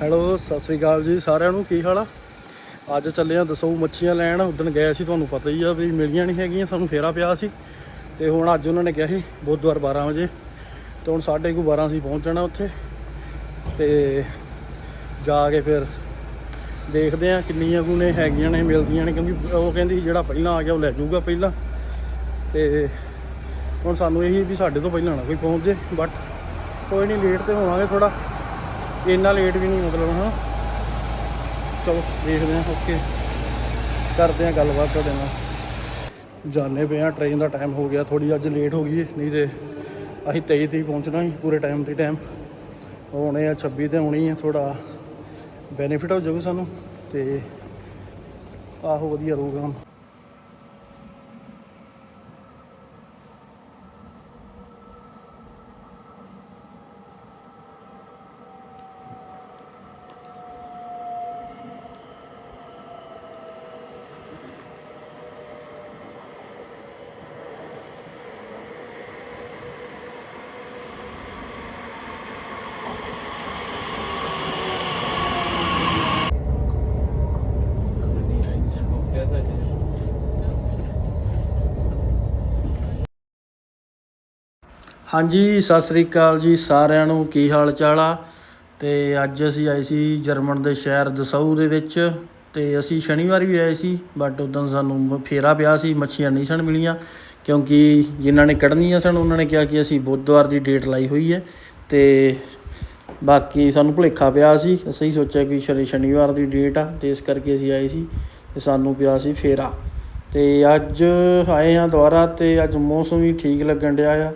Hello, Sat Sri ਅਕਾਲ ਜੀ ਸਾਰਿਆਂ ਨੂੰ, ਕੀ ਹਾਲ ਆ? ਅੱਜ ਚੱਲੇ ਆ ਦਸੋ ਮੱਛੀਆਂ ਲੈਣ ਉਦੋਂ ਗਏ ਸੀ, ਤੁਹਾਨੂੰ ਪਤਾ ਹੀ ਆ ਵੀ ਮਿਲੀਆਂ ਨਹੀਂ ਹੈਗੀਆਂ, ਸਾਨੂੰ ਫੇਰਾ ਪਿਆ ਸੀ। ਤੇ ਹੁਣ ਅੱਜ ਉਹਨਾਂ ਨੇ ਕਿਹਾ ਸੀ, ਬੁੱਧਵਾਰ 12 ਵਜੇ, ਤੇ ਹੁਣ ਸਾਢੇ ਕੁ 12 ਸੀ ਪਹੁੰਚਣਾ ਉੱਥੇ। ਤੇ ਜਾ ਕੇ ਫਿਰ ਦੇਖਦੇ ਆ ਕਿੰਨੀਆਂ ਕੁ ਨੇ, ਹੈਗੀਆਂ ਨੇ, ਮਿਲਦੀਆਂ ਨੇ, ਕਿਉਂਕਿ ਉਹ ਕਹਿੰਦੀ ਜਿਹੜਾ ਪਹਿਲਾਂ ਆ ਗਿਆ, ਉਹ ਲੈ ਜਾਊਗਾ ਪਹਿਲਾਂ। ਤੇ ਹੁਣ ਸਾਨੂੰ ਇਹੀ ਵੀ ਸਾਡੇ ਤੋਂ ਪਹਿਲਾਂ ਨਾ ਕੋਈ ਪਹੁੰਚ ਜੇ ਬਟ ਕੋਈ ਨਹੀਂ ਲੇਟ ਤੇ ਹੋਵਾਂਗੇ ਥੋੜਾ ਇੰਨਾ ਲੇਟ ਵੀ ਨਹੀਂ, ਮਤਲਬ ਹਾਂ ਚਲੋ, ਦੇਖਦੇ ਹਾਂ ਓਕੇ ਕਰਦੇ ਹਾਂ ਗੱਲਬਾਤ ਤੁਹਾਡੇ ਨਾਲ। ਜਾਣੇ ਪਏ ਆ ਟ੍ਰੇਨ ਦਾ ਟਾਈਮ ਹੋ ਗਿਆ ਥੋੜੀ ਅੱਜ ਲੇਟ ਹੋ ਗਈ ਨਹੀਂ ਤੇ ਅਸੀਂ 23 ਤੇ ਪਹੁੰਚਣਾ ਸੀ, ਪੂਰੇ ਟਾਈਮ ਤੇ ਟਾਈਮ ਹੋਣੇ ਆ 26 ਤੇ ਹੋਣੀ ਆ ਥੋੜਾ ਬੈਨੀਫਿਟ ਹੋ ਜਾਊਗਾ ਸਾਨੂੰ, ਤੇ ਆਹੋ, ਵਧੀਆ ਰਹੂਗਾ ਹੁਣ ਹਾਂਜੀ, ਸਤਿ ਸ੍ਰੀ ਅਕਾਲ ਜੀ ਸਾਰਿਆਂ ਨੂੰ। ਕੀ ਹਾਲ ਚਾਲ ਆ? ਤੇ ਅੱਜ ਅਸੀਂ ਆਏ ਸੀ ਜਰਮਨ ਦੇ ਸ਼ਹਿਰ ਦਸਾਊ ਦੇ ਵਿੱਚ ਤੇ ਅਸੀਂ ਸ਼ਨੀਵਾਰ ਵੀ ਆਏ ਸੀ ਬਟ ਉਦੋਂ ਸਾਨੂੰ ਫੇਰਾ ਪਿਆ ਸੀ, ਮੱਛੀਆਂ ਨਹੀਂ ਸਨ ਮਿਲੀਆਂ, ਕਿਉਂਕਿ ਜਿਨ੍ਹਾਂ ਨੇ ਕੱਢਣੀਆਂ ਸਨ, ਉਹਨਾਂ ਨੇ ਕਿਹਾ ਕਿ ਅਸੀਂ ਬੁੱਧਵਾਰ ਦੀ ਡੇਟ ਲਾਈ ਹੋਈ ਹੈ ਤੇ ਬਾਕੀ ਸਾਨੂੰ ਭੁਲੇਖਾ ਪਿਆ ਸੀ, ਅਸੀਂ ਸੋਚਿਆ ਕਿ ਸ਼ਨੀ, ਸ਼ਨੀਵਾਰ ਦੀ ਡੇਟ ਆ ਤੇ ਇਸ ਕਰਕੇ ਅਸੀਂ ਆਏ ਸੀ ਤੇ ਸਾਨੂੰ ਪਿਆ ਸੀ ਫੇਰਾ। ਤੇ ਅੱਜ ਆਏ ਆ ਦੁਬਾਰਾ ਤੇ ਅੱਜ ਮੌਸਮ ਵੀ ਠੀਕ ਲੱਗਣ ਡਿਆ ਆ।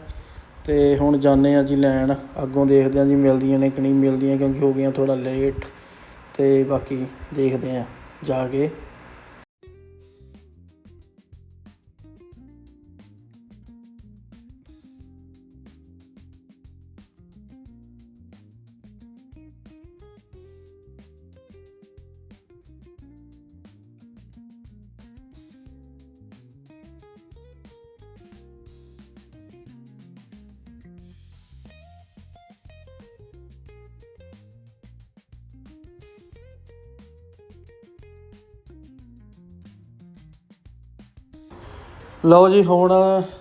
ਅਤੇ ਹੁਣ ਜਾਂਦੇ ਹਾਂ ਜੀ ਲੈਣ। ਅੱਗੋਂ ਦੇਖਦੇ ਹਾਂ ਜੀ ਮਿਲਦੀਆਂ ਨੇ ਕਿ ਨਹੀਂ ਮਿਲਦੀਆਂ ਕਿਉਂਕਿ ਹੋ ਗਈਆਂ ਥੋੜ੍ਹਾ ਲੇਟ ਅਤੇ ਬਾਕੀ ਦੇਖਦੇ ਹਾਂ ਜਾ ਕੇ। ਲਓ ਜੀ, ਹੁਣ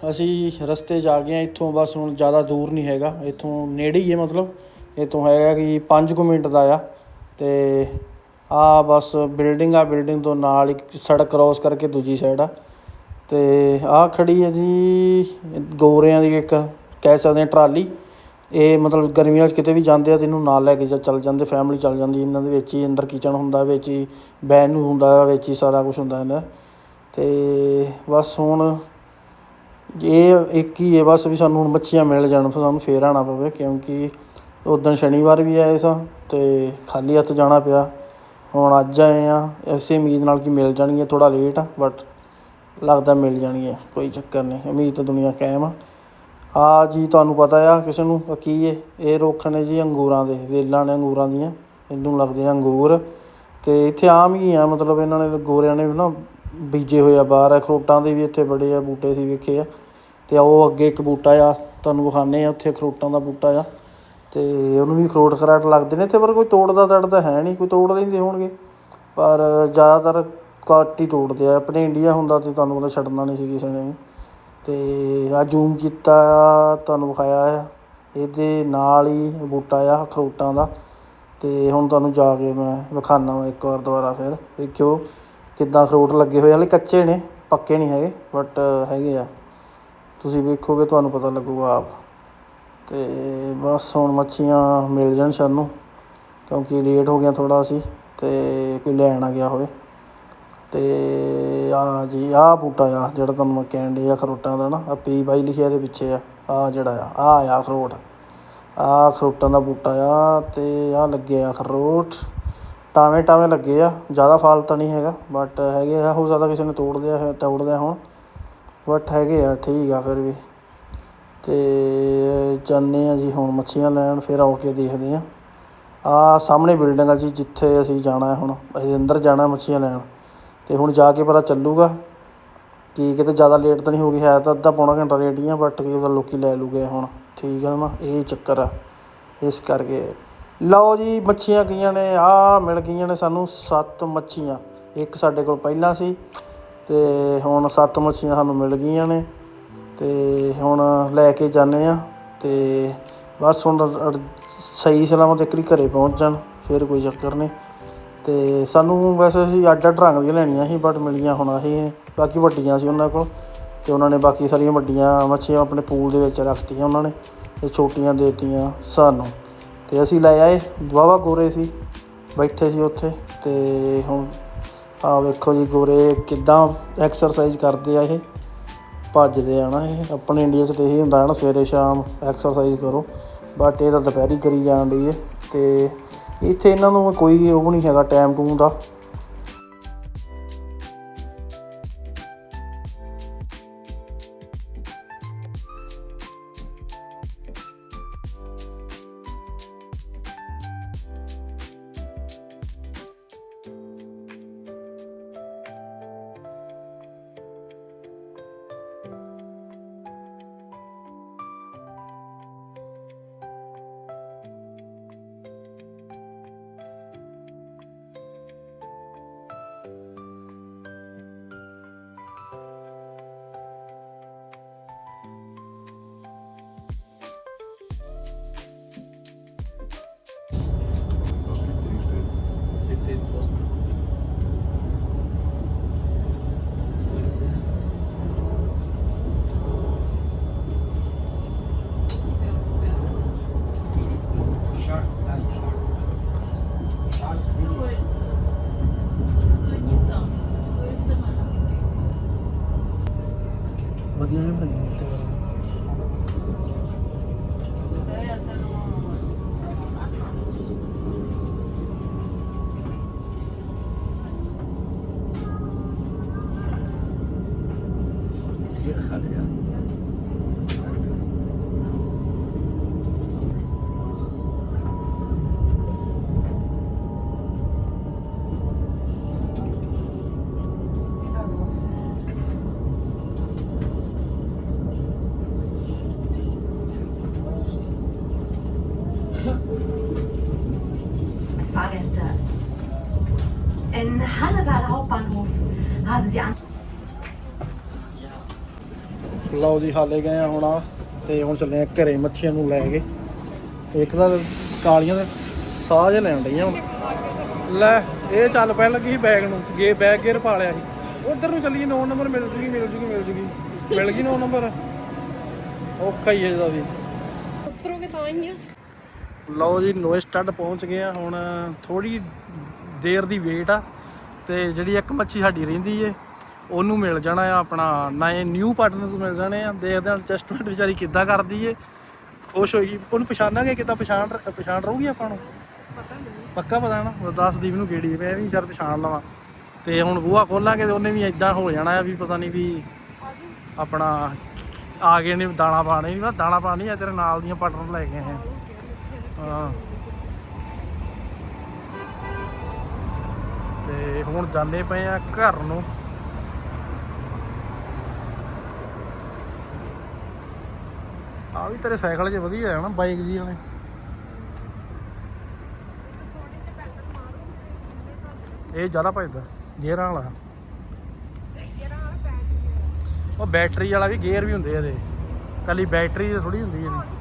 ਅਸੀਂ ਰਸਤੇ ਜਾ ਗਏ ਆ ਇੱਥੋਂ ਬਸ ਹੁਣ ਜ਼ਿਆਦਾ ਦੂਰ ਨਹੀਂ ਹੈਗਾ, ਇੱਥੋਂ ਨੇੜੇ ਹੀ ਹੈ ਮਤਲਬ, ਇੱਥੋਂ ਹੈਗਾ ਕਿ 5 ਕੁ ਮਿੰਟ ਦਾ ਆ, ਤੇ ਆ ਬਸ ਬਿਲਡਿੰਗ ਆ, ਬਿਲਡਿੰਗ ਤੋਂ ਨਾਲ ਇੱਕ ਸੜਕ ਕ੍ਰੋਸ ਕਰਕੇ ਦੂਜੀ ਸਾਈਡ ਆ, ਤੇ ਆ ਖੜੀ ਹੈ ਜੀ ਗੋਰਿਆਂ ਦੀ ਇੱਕ, ਕਹਿ ਸਕਦੇ ਆ ਟਰਾਲੀ, ਇਹ ਮਤਲਬ ਗਰਮੀਆਂ 'ਚ ਕਿਤੇ ਵੀ ਜਾਂਦੇ ਆ ਤੇ ਇਹਨੂੰ ਨਾਲ ਲੈ ਕੇ ਚੱਲ ਜਾਂਦੇ ਫੈਮਿਲੀ ਚੱਲ ਜਾਂਦੀ, ਇਹਨਾਂ ਦੇ ਵਿੱਚ ਹੀ ਅੰਦਰ ਕਿਚਨ ਹੁੰਦਾ, ਵਿੱਚ ਹੀ ਬੈਨ ਨੂੰ ਹੁੰਦਾ, ਵਿੱਚ ਹੀ ਸਾਰਾ ਕੁਝ ਹੁੰਦਾ ਇਹਨਾਂ ਅਤੇ ਬਸ ਹੁਣ ਇਹ ਇੱਕ ਹੀ ਹੈ ਬਸ ਵੀ ਸਾਨੂੰ ਹੁਣ ਮੱਛੀਆਂ ਮਿਲ ਜਾਣ ਫਿਰ ਸਾਨੂੰ ਫੇਰ ਆਉਣਾ ਪਵੇ ਕਿਉਂਕਿ ਉਦੋਂ ਸ਼ਨੀਵਾਰ ਵੀ ਆਏ ਸਾਂ ਅਤੇ ਖਾਲੀ ਹੱਥ ਜਾਣਾ ਪਿਆ। ਹੁਣ ਅੱਜ ਆਏ ਹਾਂ ਇਸੇ ਉਮੀਦ ਨਾਲ ਕਿ ਮਿਲ ਜਾਣਗੀਆਂ, ਥੋੜ੍ਹਾ ਲੇਟ ਆ ਬਟ ਲੱਗਦਾ ਮਿਲ ਜਾਣਗੀਆਂ, ਕੋਈ ਚੱਕਰ ਨਹੀਂ, ਉਮੀਦ ਤਾਂ ਦੁਨੀਆ ਕਾਇਮ ਆ। ਆ ਜੀ ਤੁਹਾਨੂੰ ਪਤਾ ਆ, ਕਿਸੇ ਨੂੰ ਆਹ ਕੀ ਹੈ ਇਹ ਰੁੱਖ ਨੇ ਜੀ ਅੰਗੂਰਾਂ ਦੇ, ਵੇਲਾਂ ਨੇ ਅੰਗੂਰਾਂ ਦੀਆਂ, ਇਹਨੂੰ ਲੱਗਦੇ ਆ ਅੰਗੂਰ। ਅਤੇ ਇੱਥੇ ਆਮ ਹੀ ਆ, ਮਤਲਬ ਇਹਨਾਂ ਨੇ ਗੋਰਿਆਂ ਨੇ ਨਾ ਬੀਜੇ ਹੋਏ ਆ ਬਾਹਰ ਅਖਰੋਟਾਂ ਦੇ ਵੀ ਇੱਥੇ ਬੜੇ ਆ, ਬੂਟੇ ਸੀ ਵੇਖੇ ਆ। ਅਤੇ ਉਹ ਅੱਗੇ ਇੱਕ ਬੂਟਾ ਆ, ਤੁਹਾਨੂੰ ਵਿਖਾਉਂਦੇ ਹਾਂ ਉੱਥੇ ਅਖਰੋਟਾਂ ਦਾ ਬੂਟਾ ਆ। ਅਤੇ ਉਹਨੂੰ ਵੀ ਅਖਰੋਟ ਖਰਾਟ ਲੱਗਦੇ ਨੇ, ਇੱਥੇ ਪਰ ਕੋਈ ਤੋੜਦਾ ਤੜਦਾ ਹੈ ਨਹੀਂ, ਕੋਈ ਤੋੜਦੇ ਨਹੀਂ ਹੋਣਗੇ। ਪਰ ਜ਼ਿਆਦਾਤਰ ਘੱਟ ਹੀ ਤੋੜਦੇ ਆ। ਆਪਣੇ ਇੰਡੀਆ ਹੁੰਦਾ ਤਾਂ ਤੁਹਾਨੂੰ ਪਤਾ ਛੱਡਣਾ ਨਹੀਂ ਸੀ ਕਿਸੇ ਨੇ ਵੀ। ਅਤੇ ਆ ਜ਼ੂਮ ਕੀਤਾ ਆ ਤੁਹਾਨੂੰ ਵਿਖਾਇਆ ਆ। ਇਹਦੇ ਨਾਲ ਹੀ ਬੂਟਾ ਆ, ਅਖਰੋਟਾਂ ਦਾ। ਅਤੇ ਹੁਣ ਤੁਹਾਨੂੰ ਜਾ ਕੇ ਮੈਂ ਵਿਖਾਉਂਦਾ ਵਾ ਇੱਕ ਵਾਰ ਦੁਬਾਰਾ ਫਿਰ, ਵੇਖਿਓ। ਕਿੱਦਾਂ ਅਖਰੋਟ ਲੱਗੇ ਹੋਏ ਹਾਲੇ ਕੱਚੇ ਨੇ, ਪੱਕੇ ਨਹੀਂ ਹੈਗੇ ਬਟ ਹੈਗੇ ਆ। ਤੁਸੀਂ ਵੇਖੋਗੇ, ਤੁਹਾਨੂੰ ਪਤਾ ਲੱਗੂਗਾ ਆਪ। ਅਤੇ ਬਸ ਹੁਣ ਮੱਛੀਆਂ ਮਿਲ ਜਾਣ ਸਾਨੂੰ, ਕਿਉਂਕਿ ਲੇਟ ਹੋ ਗਿਆ ਥੋੜ੍ਹਾ ਅਸੀਂ ਅਤੇ ਕੋਈ ਲੈਣ ਆ ਗਿਆ ਹੋਵੇ। ਅਤੇ ਆ ਜੀ ਆਹ ਬੂਟਾ ਆ, ਜਿਹੜਾ ਤੁਹਾਨੂੰ ਮੈਂ ਕਹਿਣ ਡਿਆ ਅਖਰੋਟਾਂ ਦਾ ਨਾ ਆ ਪੀ ਬਾਈ ਲਿਖਿਆ ਇਹਦੇ ਪਿੱਛੇ ਆ ਆ ਜਿਹੜਾ ਆ ਆ ਆ ਅਖਰੋਟ। ਆ ਅਖਰੋਟਾਂ ਦਾ ਬੂਟਾ ਆ ਅਤੇ ਆ ਲੱਗੇ ਆ ਅਖਰੋਟ। ਟਾਵੇਂ ਟਾਵੇਂ ਲੱਗੇ ਆ, ਜ਼ਿਆਦਾ ਫਲ ਤਾਂ ਨਹੀਂ ਹੈਗਾ ਬਟ ਹੈਗੇ ਆ, ਹੋ ਸਕਦਾ ਕਿਸੇ ਨੇ ਤੋੜ ਲਿਆ ਹੈ ਤੋੜ ਲਿਆ ਹੁਣ ਬਟ ਹੈਗੇ ਆ, ਠੀਕ ਆ ਫਿਰ ਵੀ। ਅਤੇ ਜਾਂਦੇ ਹਾਂ ਜੀ ਹੁਣ ਮੱਛੀਆਂ ਲੈਣ, ਫਿਰ ਆ ਕੇ ਦੇਖਦੇ ਹਾਂ ਆ ਸਾਹਮਣੇ ਬਿਲਡਿੰਗ ਆ ਜੀ, ਜਿੱਥੇ ਅਸੀਂ ਜਾਣਾ ਹੁਣ, ਅਸੀਂ ਅੰਦਰ ਜਾਣਾ ਮੱਛੀਆਂ ਲੈਣ। ਅਤੇ ਹੁਣ ਜਾ ਕੇ ਪਤਾ ਚੱਲੂਗਾ ਕਿ ਕਿਤੇ ਜ਼ਿਆਦਾ ਲੇਟ ਤਾਂ ਨਹੀਂ ਹੋ ਗਈ, ਹੈ ਤਾਂ ਅੱਧਾ ਪੌਣਾ ਘੰਟਾ ਲੇਟ ਹੀ ਆ ਬਟ ਕੀ ਪਤਾ ਲੋਕ ਲੈ ਲੂਗੇ ਹੁਣ, ਠੀਕ ਆ ਨਾ, ਇਹ ਚੱਕਰ ਆ। ਇਸ ਕਰਕੇ ਲਓ ਜੀ, ਮੱਛੀਆਂ ਗਈਆਂ ਨੇ ਆ ਮਿਲ ਗਈਆਂ ਨੇ ਸਾਨੂੰ ਸੱਤ ਮੱਛੀਆਂ। ਇੱਕ ਸਾਡੇ ਕੋਲ ਪਹਿਲਾਂ ਸੀ ਤੇ ਹੁਣ ਸੱਤ ਮੱਛੀਆਂ ਸਾਨੂੰ ਮਿਲ ਗਈਆਂ ਨੇ ਤੇ ਹੁਣ ਲੈ ਕੇ ਜਾਂਦੇ ਆ ਤੇ ਬਸ ਹੁਣ ਅੜ- ਸਹੀ ਸਲਾਮਤ ਇੱਕ ਵਾਰੀ ਘਰੇ ਪਹੁੰਚ ਜਾਣ, ਫਿਰ ਕੋਈ ਚੱਕਰ ਨਹੀਂ। ਤੇ ਸਾਨੂੰ ਵੈਸੇ ਅਸੀਂ ਅੱਡ ਅੱਡ ਰੰਗ ਦੀਆਂ ਲੈਣੀਆਂ ਸੀ ਬਟ ਮਿਲੀਆਂ ਹੁਣ ਅਸੀਂ, ਬਾਕੀ ਵੱਡੀਆਂ ਸੀ ਉਹਨਾਂ ਕੋਲ। ਤੇ ਉਹਨਾਂ ਨੇ ਬਾਕੀ ਸਾਰੀਆਂ ਵੱਡੀਆਂ ਮੱਛੀਆਂ ਆਪਣੇ ਪੂਲ ਦੇ ਵਿੱਚ ਰੱਖਤੀਆਂ ਉਹਨਾਂ ਨੇ ਤੇ ਛੋਟੀਆਂ ਦੇਤੀਆਂ ਸਾਨੂੰ। ਤੇ ਅਸੀਂ ਲੈ ਆਏ, ਵਾਹਵਾ ਗੋਰੇ ਸੀ, ਬੈਠੇ ਸੀ ਉੱਥੇ ਤੇ ਹੁਣ ਆ ਵੇਖੋ ਜੀ ਗੋਰੇ ਕਿੱਦਾਂ ਐਕਸਰਸਾਈਜ਼ ਕਰਦੇ ਆ ਇਹ, ਭੱਜਦੇ ਆ ਨਾ ਇਹ, ਆਪਣੇ ਇੰਡੀਆ 'ਚ ਤੇ ਇਹ ਹੁੰਦਾ ਨਾ ਸਵੇਰੇ ਸ਼ਾਮ ਐਕਸਰਸਾਈਜ਼ ਕਰੋ ਬਟ ਇਹ ਤਾਂ ਦੁਪਹਿਰੀ ਕਰੀ ਜਾਣ ਡਈ ਹੈ ਤੇ ਇੱਥੇ ਇਹਨਾਂ ਨੂੰ ਕੋਈ ਉਹ ਨਹੀਂ ਹੈਗਾ ਟਾਈਮ ਟੂਮ ਦਾ। ਵਧੀਆ ਜਿਹੀ ਬਣਾਈ ਤੇ Fahrgäste. ਲਓ ਜੀ ਹਾਲੇ ਗਏ ਆ ਹੁਣ ਆ ਤੇ ਹੁਣ ਚੱਲੇ ਆ ਘਰੇ ਮੱਛੀਆਂ ਨੂੰ ਲੈ ਕੇ। ਇੱਕ ਤਾਂ ਕਾਲੀਆਂ ਦੇ ਸਾਹ ਜਿਹਾ ਲੈਣ ਡਈਆਂ ਹੁਣ। ਲੈ ਇਹ ਚੱਲ ਪੈਣ ਲੱਗੀ ਸੀ ਬੈਗ ਨੂੰ। ਗੇ ਬੈਗ ਗੇਰ ਪਾ ਲਿਆ ਸੀ। ਉਧਰ ਨੂੰ ਚੱਲੀਏ 9 ਨੰਬਰ ਮਿਲ ਜੂਗੀ ਮਿਲ ਜੂਗੀ ਮਿਲ ਜੂਗੀ। ਮਿਲ ਗਈ 9 ਨੰਬਰ ਔਖਾ ਹੀ ਹੈ ਇਹਦਾ ਵੀ। ਉਤਰੋਗੇ ਤਾਂ ਹੀ ਆ। ਲਓ ਜੀ ਲੋਏ ਸਟੱਡ ਪਹੁੰਚ ਗਏ ਆ। ਹੁਣ ਥੋੜੀ ਦੇਰ ਦੀ ਵੇਟ ਆ ਤੇ ਜਿਹੜੀ ਇੱਕ ਮੱਛੀ ਸਾਡੀ ਰਹਿੰਦੀ ਏ ਉਹਨੂੰ ਮਿਲ ਜਾਣਾ ਆ ਆਪਣਾ ਨਵੇਂ ਨਿਊ ਪਾਰਟਨਰਸ ਮਿਲ ਜਾਣੇ ਆ। ਦੇਖਦੇ ਹਾਂ ਐਡਜਸਟਮੈਂਟ ਵਿਚਾਰੀ ਕਿੱਦਾਂ ਕਰਦੀ ਏ। ਖੁਸ਼ ਹੋਈ। ਉਹਨੂੰ ਪਛਾਣਾਂਗੇ, ਕਿੱਦਾਂ ਪਛਾਣ ਪਛਾਣ ਰਹੂਗੀ ਆਪਾਂ ਨੂੰ? ਪੱਕਾ ਪਤਾ ਨਾ। ਉਹ ਦੱਸ ਦੀਪ ਨੂੰ ਕਿਹੜੀ ਮੈਂ ਵੀ ਸ਼ਰ ਪਛਾਣ ਲਵਾਂ। ਤੇ ਹੁਣ ਬੂਹਾ ਖੋਲਾਂਗੇ ਤੇ ਉਹਨੇ ਵੀ ਇਦਾਂ ਹੋ ਜਾਣਾ ਆ ਵੀ ਪਤਾ ਨਹੀਂ ਵੀ ਆਪਣਾ ਆ ਗਏ ਨੇ ਦਾਣਾ ਪਾਣੇ ਵੀ ਦਾਣਾ ਪਾਣੀ ਆ, ਤੇਰੇ ਨਾਲ ਦੀਆਂ ਪਾਰਟਨਰ ਲੈ ਕੇ ਆਏ ਹਾਂ। ਤੇ ਹੁਣ ਜਾਂਦੇ ਪਏ ਆ ਘਰ ਨੂੰ। ਆ ਵੀ ਤੇਰੇ ਸਾਈਕਲ 'ਚ ਵਧੀਆ ਹੈ ਨਾ ਬਾਈਕ ਜੀ ਵਾਲੇ ਇਹ ਜ਼ਿਆਦਾ ਭਜਦਾ ਗੇਅਰਾਂ ਵਾਲਾ ਉਹ ਬੈਟਰੀ ਵਾਲਾ ਵੀ ਗੇਅਰ ਵੀ ਹੁੰਦੇ ਆ ਇਹਦੇ ਕੱਲੀ ਬੈਟਰੀ ਥੋੜੀ ਹੁੰਦੀ ਹੈ ਇਹਦੀ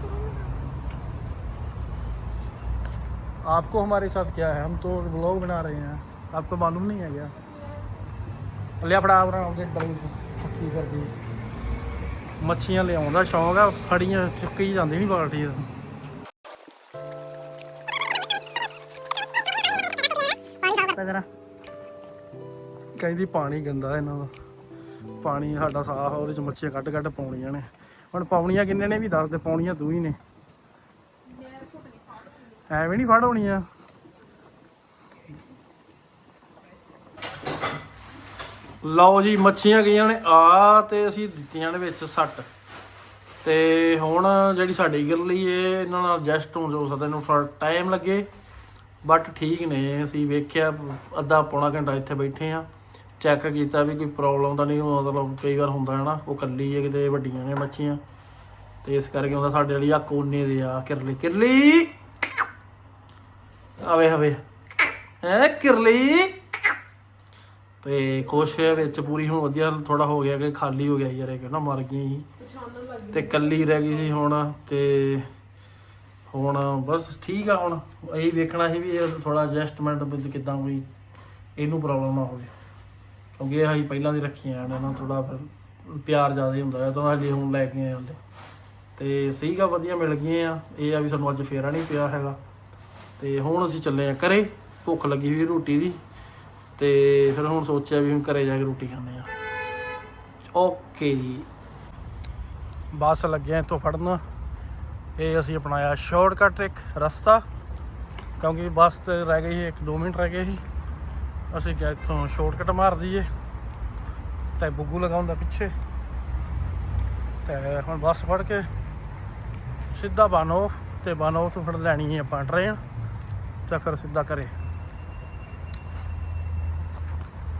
आपको हमारे साथ क्या है हम तो ब्लॉग बना रहे हैं आपको मालूम नहीं है क्या ਲਿਆ ਫੜਾ ਆਪਣਾ ਉਹਦੇ ਡਰਾਈਵ ਪੱਕੀ ਕਰਦੀ ਮੱਛੀਆਂ ਲਿਆਉਣ ਦਾ ਸ਼ੌਂਕ ਆ ਫੜੀਆਂ ਚੁੱਕੀ ਜਾਂਦੀ ਨਹੀਂ ਬਾਲਟੀ ਜਰਾ ਕਹਿੰਦੀ ਪਾਣੀ ਗੰਦਾ ਇਹਨਾਂ ਦਾ। ਪਾਣੀ ਸਾਡਾ ਸਾਫ਼ ਆ ਉਹਦੇ ਚ ਮੱਛੀਆਂ ਕੱਢ ਕੱਢ ਪਾਉਣੀਆਂ ਨੇ। ਹੁਣ ਪਾਉਣੀਆਂ ਕਿੰਨੇ ਨੇ ਵੀ ਦੱਸ ਦੇ ਪਾਉਣੀਆਂ ਤੂੰ ਹੀ ਨੇ। ਐਵੇਂ ਨਹੀਂ ਫੜ ਹੋਣੀਆਂ। ਲਓ ਜੀ, ਮੱਛੀਆਂ ਗਈਆਂ ਨੇ। ਆ ਤੇ ਅਸੀਂ ਦਿੱਤੀਆਂ ਨੇ ਵਿੱਚ ਸੱਟ। ਤੇ ਹੁਣ ਜਿਹੜੀ ਸਾਡੀ ਗਿਰਲੀ ਏ, ਇਹਨਾਂ ਨਾਲ ਐਡਜਸਟ ਹੋ ਸਕਦਾ ਇਹਨੂੰ ਥੋੜਾ ਟਾਈਮ ਲੱਗੇ। ਬਟ ਠੀਕ ਨੇ, ਅਸੀਂ ਵੇਖਿਆ, ਅੱਧਾ ਪੌਣਾ ਘੰਟਾ ਇੱਥੇ ਬੈਠੇ ਆ। ਚੈੱਕ ਕੀਤਾ ਵੀ ਕੋਈ ਪ੍ਰੋਬਲਮ ਤਾਂ ਨਹੀਂ, ਮਤਲਬ ਕਈ ਵਾਰ ਹੁੰਦਾ ਹੈ ਨਾ ਉਹ ਕੱਲੀ ਹੈ ਕਿਤੇ, ਵੱਡੀਆਂ ਨੇ ਮੱਛੀਆਂ। ਤੇ ਇਸ ਕਰਕੇ ਹੁੰਦਾ ਸਾਡੇ ਵਾਲੀ ਆ ਕੋਨੇ ਦੇ ਆ, ਕਿਰਲੀ ਕਿਰਲੀ। ਆਵੇ ਹਵੇ ਐ ਕਿਰਲੀ? ਤੇ ਖੁਸ਼ ਹੈ, ਵਿੱਚ ਪੂਰੀ ਹੁਣ ਵਧੀਆ ਥੋੜਾ ਹੋ ਗਿਆ ਕਿ ਖਾਲੀ ਹੋ ਗਿਆ ਯਾਰ, ਇਹ ਕਹਿੰਦਾ ਮਰ ਗਈ ਸੀ। ਤੇ ਕੱਲੀ ਰਹਿ ਗਈ ਸੀ ਹੁਣ, ਤੇ ਹੁਣ ਬਸ ਠੀਕ ਆ ਹੁਣ। ਇਹੀ ਵੇਖਣਾ ਸੀ ਵੀ ਇਹ ਥੋੜਾ ਐਡਜਸਟਮੈਂਟ ਵਿੱਚ ਕਿਦਾਂ ਕੋਈ ਇਹਨੂੰ ਪ੍ਰੋਬਲਮ ਨਾ ਹੋਵੇ। ਕਿਉਂਕਿ ਇਹ ਅਸੀਂ ਪਹਿਲਾਂ ਦੀ ਰੱਖੀਆਂ ਨੇ ਨਾ ਥੋੜਾ ਫਿਰ ਪਿਆਰ ਜ਼ਿਆਦਾ ਹੀ ਹੁੰਦਾ ਹੈ, ਤਾਂ ਹਜੇ ਹੁਣ ਲੈ ਕੇ ਆਏ ਹੁੰਦੇ। ਤੇ ਸਹੀ ਗਾ ਵਧੀਆ, ਮਿਲ ਗਏ ਆ। ਇਹ ਆ ਵੀ ਸਾਨੂੰ ਅੱਜ ਫੇਰਾ ਨਹੀਂ ਪਿਆ ਹੈਗਾ। ਤੇ ਹੁਣ ਅਸੀਂ ਚੱਲੇ ਆ ਘਰੇ, ਭੁੱਖ ਲੱਗੀ ਹੋਈ ਰੋਟੀ ਦੀ। ਤੇ ਫਿਰ ਹੁਣ ਸੋਚਿਆ ਵੀ ਹੁਣ ਘਰੇ ਜਾ ਕੇ ਰੋਟੀ ਖਾਂਦੇ ਆ ਓਕੇ ਜੀ। ਬੱਸ ਲੱਗਿਆ ਇੱਥੋਂ ਫੜਨ। ਇਹ ਅਸੀਂ ਅਪਣਾਇਆ ਸ਼ਾਰਟਕਟ ਇੱਕ ਰਸਤਾ, ਕਿਉਂਕਿ ਬੱਸ ਤੇ ਰਹਿ ਗਈ ਸੀ 1-2 ਮਿੰਟ ਰਹਿ ਗਏ ਸੀ। ਅਸੀਂ ਕਿਹਾ ਇੱਥੋਂ ਸ਼ਾਰਟਕਟ ਮਾਰ ਦਈਏ। ਤੇ ਬੁੱਗੂ ਲਗਾਉਂਦਾ ਪਿੱਛੇ। ਤੇ ਹੁਣ ਬੱਸ ਫੜ ਕੇ ਸਿੱਧਾ ਬਾਨੋਫ ਤੇ ਬਾਨੋਫ ਤੋਂ ਫੜ ਲੈਣੀ ਹੈ ਆਪਾਂ ਟ੍ਰੇਨ ਤੇ ਫਿਰ ਸਿੱਧਾ ਘਰੇ।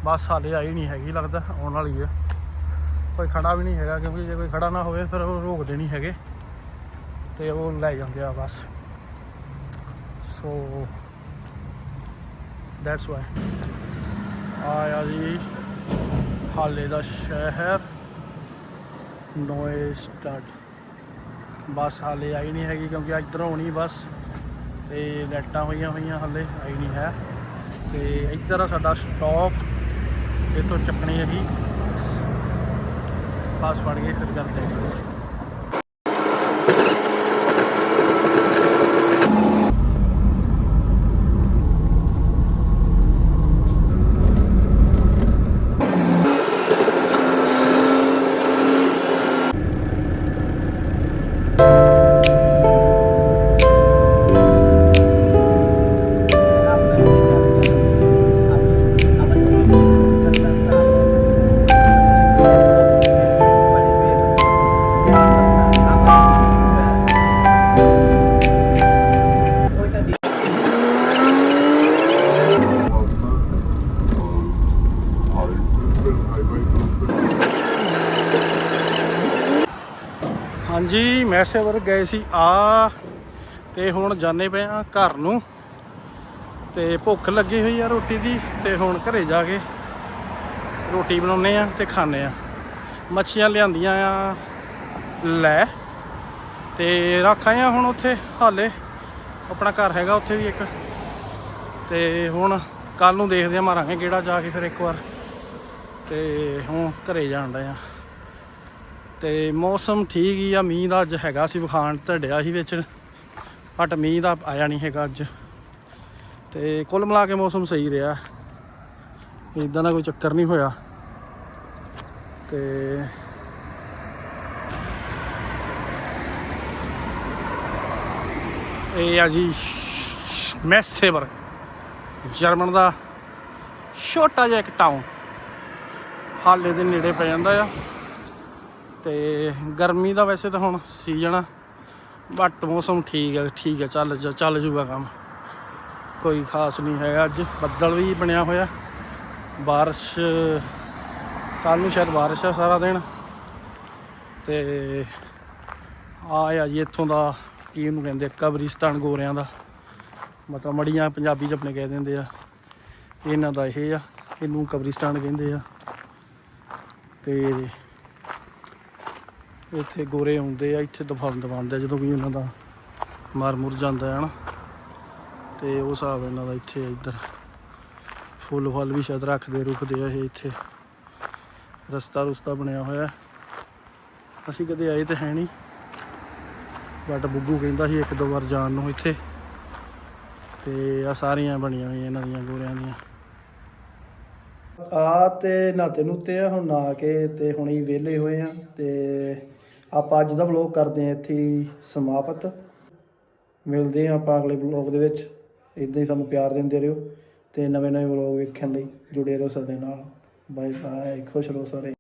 ਬੱਸ ਹਾਲੇ ਆਈ ਨਹੀਂ ਹੈਗੀ ਲੱਗਦਾ, ਆਉਣ ਵਾਲੀ ਹੈ ਕੋਈ ਖੜਾ ਵੀ ਨਹੀਂ ਹੈਗਾ, ਕਿਉਂਕਿ ਜੇ ਕੋਈ ਖੜਾ ਨਾ ਹੋਵੇ, ਫਿਰ ਉਹ ਰੋਕਦੇ ਨਹੀਂ ਹੈਗੇ। ਤੇ ਉਹ ਲੈ ਜਾਂਦੇ ਆ ਬਸ। ਸੋ ਦੈਟਸ ਵਾਈ ਆਇਆ ਜੀ, ਹਾਲੇ ਦਾ ਸ਼ਹਿਰ। ਨੋਏ ਸਟਾਰਟ ਬੱਸ ਹਾਲੇ ਆਈ ਨਹੀਂ ਹੈਗੀ, ਕਿਉਂਕਿ ਇੱਧਰੋਂ ਆਉਣੀ ਬੱਸ। ਤੇ ਲਾਈਟਾਂ ਹੋਈਆਂ ਹੋਈਆਂ ਹਾਲੇ, ਆਈ ਨਹੀਂ ਹੈ। ਤੇ ਇੱਧਰ ਸਾਡਾ ਸਟਾਪ ਇੱਥੋਂ ਚੱਕਣੀ ਹੈਗੀ। ਬੱਸ ਫੜ ਕੇ ਫਿਰ ਕਰਦੇ ਹਾਂ ਹਾਂਜੀ ਮੈਸੇਵਰ ਗਏ ਸੀ ਆ ਤੇ ਹੁਣ ਜਾਣੇ ਪਏ ਆ ਘਰ ਨੂੰ। ਤੇ ਭੁੱਖ ਲੱਗੀ ਹੋਈ ਆ ਰੋਟੀ ਦੀ, ਤੇ ਹੁਣ ਘਰੇ ਜਾ ਕੇ ਰੋਟੀ ਬਣਾਉਨੇ ਆ ਤੇ ਖਾਣੇ ਆ। ਮੱਛੀਆਂ ਲਿਆਂਦੀਆਂ ਆ, ਲੈ। ਤੇ ਰੱਖ ਆਏ ਆ ਹੁਣ ਉੱਥੇ, ਹਾਲੇ। ਆਪਣਾ ਘਰ ਹੈਗਾ ਉੱਥੇ ਵੀ ਇੱਕ। ਤੇ ਹੁਣ ਕੱਲ ਨੂੰ ਦੇਖਦੇ ਆ, ਮਾਰਾਂਗੇ ਕਿਹੜਾ ਜਾ ਕੇ ਫਿਰ ਇੱਕ ਵਾਰ। ਤੇ ਹੁਣ ਘਰੇ ਜਾਣ ਡਏ ਆ। ਤੇ ਮੌਸਮ ਠੀਕ ਹੀ ਆ, ਮੀਂਹ ਦਾ ਅੱਜ ਹੈਗਾ ਸੀ ਵਿਖਾਣ ਢੜਿਆ ਸੀ ਵਿੱਚ ਬਟ ਮੀਂਹ ਦਾ ਆਇਆ ਨਹੀਂ ਹੈਗਾ ਅੱਜ। ਤੇ ਕੁੱਲ ਮਿਲਾ ਕੇ ਮੌਸਮ ਸਹੀ ਰਿਹਾ। ਇਦਾਂ ਦਾ ਕੋਈ ਚੱਕਰ ਨਹੀਂ ਹੋਇਆ। ਤੇ ਇਹ ਆ ਜੀ ਮੈਸੇਵਰ, ਜਰਮਨ ਦਾ ਛੋਟਾ ਜਿਹਾ ਇੱਕ ਟਾਊਨ ਹਾਲੇ ਦੇ ਨੇੜੇ ਪੈ ਜਾਂਦਾ ਆ। ਤੇ ਗਰਮੀ ਦਾ ਵੈਸੇ ਤਾਂ ਹੁਣ ਸੀਜ਼ਨ ਆ ਬਟ ਮੌਸਮ ਠੀਕ ਹੈ ਠੀਕ ਹੈ ਚੱਲ ਚੱਲ ਜੂਗਾ ਕੰਮ। ਕੋਈ ਖਾਸ ਨਹੀਂ ਹੈਗਾ ਅੱਜ, ਬੱਦਲ ਵੀ ਬਣਿਆ ਹੋਇਆ। ਬਾਰਿਸ਼ ਕੱਲ ਨੂੰ ਸ਼ਾਇਦ ਬਾਰਿਸ਼ ਆ ਸਾਰਾ ਦਿਨ। ਤੇ ਆ ਆ ਜੀ ਇੱਥੋਂ ਦਾ, ਕੀ ਇਹਨੂੰ ਕਹਿੰਦੇ ਕਬਰਿਸਤਾਨ ਗੋਰਿਆਂ ਦਾ। ਮਤਲਬ ਮੜੀਆਂ ਪੰਜਾਬੀ ਚ ਆਪਣੇ ਕਹਿ ਦਿੰਦੇ ਆ। ਇਹਨਾਂ ਦਾ ਇਹ ਆ, ਇਹਨੂੰ ਕਬਰਿਸਤਾਨ ਕਹਿੰਦੇ ਆ। ਤੇ ਇੱਥੇ ਗੋਰੇ ਆਉਂਦੇ ਆ, ਇੱਥੇ ਦਫਾ ਦਵਾਉਂਦੇ ਜਦੋਂ ਵੀ ਇਹਨਾਂ ਦਾ ਮਰ ਮੁਰ ਜਾਂਦਾ ਹੈ ਨਾ। ਤੇ ਉਹ ਹਿਸਾਬ ਇਹਨਾਂ ਦਾ ਇੱਥੇ ਇੱਧਰ। ਫੁੱਲ ਫਲ ਵੀ ਸ਼ਾਇਦ ਰੱਖਦੇ, ਰੁਕਦੇ ਆ ਇਹ ਇੱਥੇ। ਰਸਤਾ ਰੁਸਤਾ ਬਣਿਆ ਹੋਇਆ। ਅਸੀਂ ਕਦੇ ਆਏ ਤੇ ਹੈ ਨਹੀਂ। ਬਟ ਬੁੱਗੂ ਕਹਿੰਦਾ ਸੀ ਇੱਕ ਦੋ ਵਾਰ ਜਾਣ ਨੂੰ ਇੱਥੇ। ਤੇ ਆ ਸਾਰੀਆਂ ਬਣੀਆਂ ਹੋਈਆਂ ਇਹਨਾਂ ਦੀਆਂ ਗੋਰਿਆਂ ਦੀਆਂ। ਆ ਤੇ ਨਾਤੇ ਨੂਤੇ ਆ, ਹੁਣ ਨਾ ਕੇ ਤੇ ਹੁਣੇ ਵਿਹਲੇ ਹੋਏ ਆ ਤੇ ਆਪਾਂ ਅੱਜ ਦਾ ਵਲੌਗ ਕਰਦੇ ਹਾਂ ਇੱਥੇ ਸਮਾਪਤ। ਮਿਲਦੇ ਹਾਂ ਆਪਾਂ ਅਗਲੇ ਵਲੌਗ ਦੇ ਵਿੱਚ। ਇਦਾਂ ਹੀ ਸਾਨੂੰ ਪਿਆਰ ਦਿੰਦੇ ਰਹੋ ਤੇ ਨਵੇਂ ਨਵੇਂ ਵਲੌਗ ਵੇਖਣ ਲਈ ਜੁੜੇ ਰਹੋ ਸਾਡੇ ਨਾਲ। ਬਾਏ ਬਾਏ ਖੁਸ਼ ਰਹੋ ਸਾਰੇ।